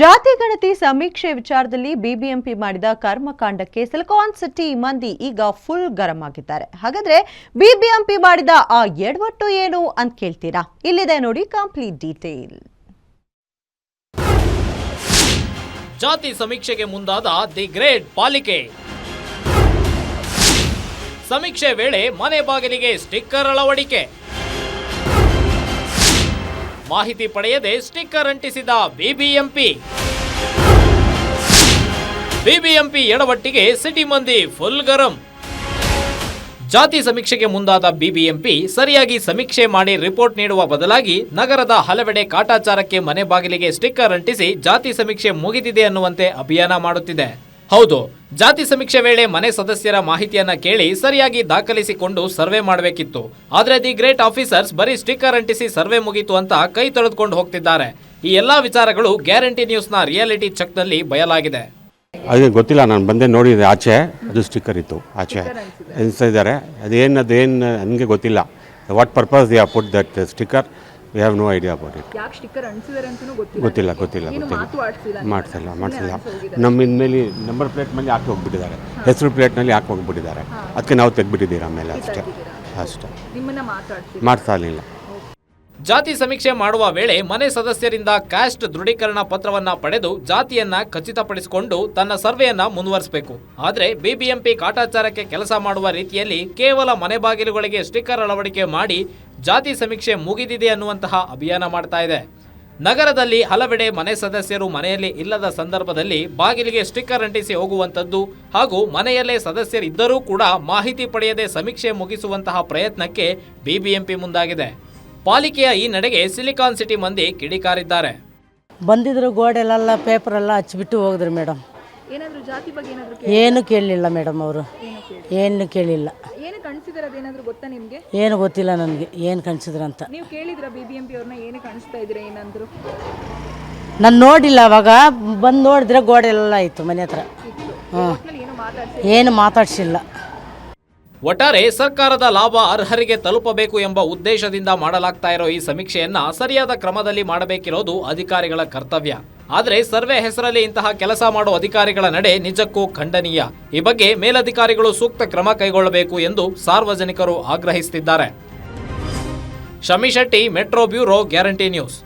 ಜಾತಿ ಗಣತಿ ಸಮೀಕ್ಷೆ ವಿಚಾರದಲ್ಲಿ ಬಿಬಿಎಂಪಿ ಮಾಡಿದ ಕರ್ಮಕಾಂಡಕ್ಕೆ ಸಿಲಿಕಾನ್ ಸಿಟಿ ಮಂದಿ ಈಗ ಫುಲ್ ಗರಂ ಆಗಿದ್ದಾರೆ. ಹಾಗಾದ್ರೆ ಬಿಬಿಎಂಪಿ ಮಾಡಿದ ಆ ಎಡವಟ್ಟು ಏನು ಅಂತ ಕೇಳ್ತೀರಾ? ಇಲ್ಲಿದೆ ನೋಡಿ ಕಂಪ್ಲೀಟ್ ಡೀಟೇಲ್. ಜಾತಿ ಸಮೀಕ್ಷೆಗೆ ಮುಂದಾದ ದಿ ಗ್ರೇಟ್ ಪಾಲಿಕೆ. ಸಮೀಕ್ಷೆ ವೇಳೆ ಮನೆ ಬಾಗಿಲಿಗೆ ಸ್ಟಿಕ್ಕರ್ ಅಳವಡಿಕೆ. ಮಾಹಿತಿ ಪಡೆಯದೆ ಸ್ಟಿಕ್ಕರ್ ಅಂಟಿಸಿದ ಬಿಬಿಎಂಪಿ. ಬಿಬಿಎಂಪಿ ಎಡವಟ್ಟಿಗೆ ಸಿಟಿ ಮಂದಿ ಫುಲ್ ಗರಂ. ಜಾತಿ ಸಮೀಕ್ಷೆಗೆ ಮುಂದಾದ ಬಿಬಿಎಂಪಿ ಸರಿಯಾಗಿ ಸಮೀಕ್ಷೆ ಮಾಡಿ ರಿಪೋರ್ಟ್ ನೀಡುವ ಬದಲಾಗಿ ನಗರದ ಹಲವೆಡೆ ಕಾಟಾಚಾರಕ್ಕೆ ಮನೆ ಬಾಗಿಲಿಗೆ ಸ್ಟಿಕ್ಕರ್ ಅಂಟಿಸಿ ಜಾತಿ ಸಮೀಕ್ಷೆ ಮುಗಿದಿದೆ ಅನ್ನುವಂತೆ ಅಭಿಯಾನ ಮಾಡುತ್ತಿದೆ. ಹೌದು ಜಾತಿ ಸಮೀಕ್ಷೆ ವೇಳೆ ಮನೆ ಸದಸ್ಯರ ಮಾಹಿತಿಯನ್ನ ಕೇಳಿ ಸರಿಯಾಗಿ ದಾಖಲಿಸಿಕೊಂಡು ಸರ್ವೆ ಮಾಡಬೇಕಿತ್ತು. ಆದರೆ ದಿ ಗ್ರೇಟ್ ಆಫೀಸರ್ಸ್ ಬರೀ ಸ್ಟಿಕ್ಕರ್ ಅಂಟಿಸಿ ಸರ್ವೆ ಮುಗೀತು ಅಂತ ಕೈ ತೊಳೆದುಕೊಂಡು ಹೋಗ್ತಿದ್ದಾರೆ. ಈ ಎಲ್ಲಾ ವಿಚಾರಗಳು ಗ್ಯಾರಂಟಿ ನ್ಯೂಸ್ನ ರಿಯಾಲಿಟಿ ಚೆಕ್ನಲ್ಲಿ ಬಯಲಾಗಿದೆ. ಅದೇ ಗೊತ್ತಿಲ್ಲ ನಾನು ಬಂದೆ ನೋಡಿದೆ ಆಚೆ ಅದು ಸ್ಟಿಕ್ಕರ್ ಇತ್ತು ಆಚೆ. ಇದ್ದಾರೆ ಅದೇನು ಅದೇನು ನನಗೆ ಗೊತ್ತಿಲ್ಲ. What purpose they put that sticker we have no idea about it ಯಾಕೆ ಸ್ಟಿಕ್ಕರ್ ಅಂಟಿಸಿದಾರೆ ಅಂತಲೂ ಗೊತ್ತಿಲ್ಲ. ಗೊತ್ತಿಲ್ಲ ಗೊತ್ತಿಲ್ಲ ಏನು ಗೊತ್ತಿಲ್ಲ ಮಾತು ಆಡ್ಸಿಲ್ಲ ಮಾಡಿಸಿಲ್ಲ ಮಾಡಿಸಿಲ್ಲ. ನಮ್ಮ ಇನ್ಮೇಲೆ ನಂಬರ್ ಪ್ಲೇಟ್ ಮೇಲೆ ಹಾಕಿ ಹೋಗ್ಬಿಟ್ಟಿದ್ದಾರೆ. ಹೆಸರು ಪ್ಲೇಟ್ನಲ್ಲಿ ಹಾಕಿ ಹೋಗ್ಬಿಟ್ಟಿದ್ದಾರೆ. ಅದಕ್ಕೆ ನಾವು ತೆಗ್ಬಿಟ್ಟಿದ್ದೀರ ಆಮೇಲೆ ಅಷ್ಟೇ. ಅಷ್ಟೇ. ನಿಮ್ಮನ್ನ ಮಾಡ್ತಾ ಇರಲಿಲ್ಲ ಜಾತಿ ಸಮೀಕ್ಷೆ ಮಾಡುವ ವೇಳೆ ಮನೆ ಸದಸ್ಯರಿಂದ ಕ್ಯಾಸ್ಟ್ ದೃಢೀಕರಣ ಪತ್ರವನ್ನ ಪಡೆದು ಜಾತಿಯನ್ನ ಖಚಿತಪಡಿಸಿಕೊಂಡು ತನ್ನ ಸರ್ವೆಯನ್ನ ಮುಂದುವರಿಸಬೇಕು. ಆದರೆ ಬಿಬಿಎಂಪಿ ಕಾಟಾಚಾರಕ್ಕೆ ಕೆಲಸ ಮಾಡುವ ರೀತಿಯಲ್ಲಿ ಕೇವಲ ಮನೆ ಬಾಗಿಲುಗಳಿಗೆ ಸ್ಟಿಕ್ಕರ್ ಅಳವಡಿಕೆ ಮಾಡಿ ಜಾತಿ ಸಮೀಕ್ಷೆ ಮುಗಿದಿದೆ ಅನ್ನುವಂತಹ ಅಭಿಯಾನ ಮಾಡ್ತಾ ಇದೆ. ನಗರದಲ್ಲಿ ಹಲವೆಡೆ ಮನೆ ಸದಸ್ಯರು ಮನೆಯಲ್ಲಿ ಇಲ್ಲದ ಸಂದರ್ಭದಲ್ಲಿ ಬಾಗಿಲಿಗೆ ಸ್ಟಿಕ್ಕರ್ ಅಂಟಿಸಿ ಹೋಗುವಂಥದ್ದು ಹಾಗೂ ಮನೆಯಲ್ಲೇ ಸದಸ್ಯರಿದ್ದರೂ ಕೂಡ ಮಾಹಿತಿ ಪಡೆಯದೆ ಸಮೀಕ್ಷೆ ಮುಗಿಸುವಂತಹ ಪ್ರಯತ್ನಕ್ಕೆ ಬಿಬಿಎಂಪಿ ಮುಂದಾಗಿದೆ. ಪಾಲಿಕೆಯ ಈ ನಡೆಗೆ ಸಿಲಿಕಾನ್ ಸಿಟಿ ಮಂದಿ ಕಿಡಿಕಾರಿದ್ದಾರೆ. ಬಂದಿದ್ರು ಗೋಡೆಲೆಲ್ಲ ಪೇಪರೆಲ್ಲ ಹಚ್ಚಿಬಿಟ್ಟು ಹೋಗಿದ್ರು ಮೇಡಮ್. ಏನಾದ್ರು ಜಾತಿ ಬಗ್ಗೆ ಏನಾದ್ರು ಏನು ಕೇಳಲಿಲ್ಲ ಮೇಡಮ್ ಅವರು. ಏನು ಕೇಳಿಲ್ಲ. ಗೊತ್ತಾ ನಿಮ್ಗೆ? ಏನು ಗೊತ್ತಿಲ್ಲ ನನಗೆ ಏನು ಕಣಿಸಿದ್ರಂತ. ನೀವು ಕೇಳಿದ್ರ ಬಿ ಬಿ ಎಂ ಪಿ ಅವ್ರನ್ನ ಏನಕ್ಕೆ ಕಾಣಿಸ್ತಾ ಇದ್ದೀರಾ ಏನಂದ್ರು? ನಾನು ನೋಡಿಲ್ಲ ಅವಾಗ ಬಂದು ನೋಡಿದ್ರೆ ಗೋಡೆಲೆಲ್ಲ ಇತ್ತು ಮನೆ ಹತ್ರ. ಹ್ಞೂ ಏನು ಮಾತಾಡ್ಸಿಲ್ಲ. ಒಟ್ಟಾರೆ ಸರ್ಕಾರದ ಲಾಭ ಅರ್ಹರಿಗೆ ತಲುಪಬೇಕು ಎಂಬ ಉದ್ದೇಶದಿಂದ ಮಾಡಲಾಗ್ತಾ ಇರೋ ಈ ಸಮೀಕ್ಷೆಯನ್ನ ಸರಿಯಾದ ಕ್ರಮದಲ್ಲಿ ಮಾಡಬೇಕಿರೋದು ಅಧಿಕಾರಿಗಳ ಕರ್ತವ್ಯ. ಆದರೆ ಸರ್ವೆ ಹೆಸರಲ್ಲಿ ಇಂತಹ ಕೆಲಸ ಮಾಡೋ ಅಧಿಕಾರಿಗಳ ನಡೆ ನಿಜಕ್ಕೂ ಖಂಡನೀಯ. ಈ ಬಗ್ಗೆ ಮೇಲಧಿಕಾರಿಗಳು ಸೂಕ್ತ ಕ್ರಮ ಕೈಗೊಳ್ಳಬೇಕು ಎಂದು ಸಾರ್ವಜನಿಕರು ಆಗ್ರಹಿಸುತ್ತಿದ್ದಾರೆ Shami Shetty, metro bureau guarantee news.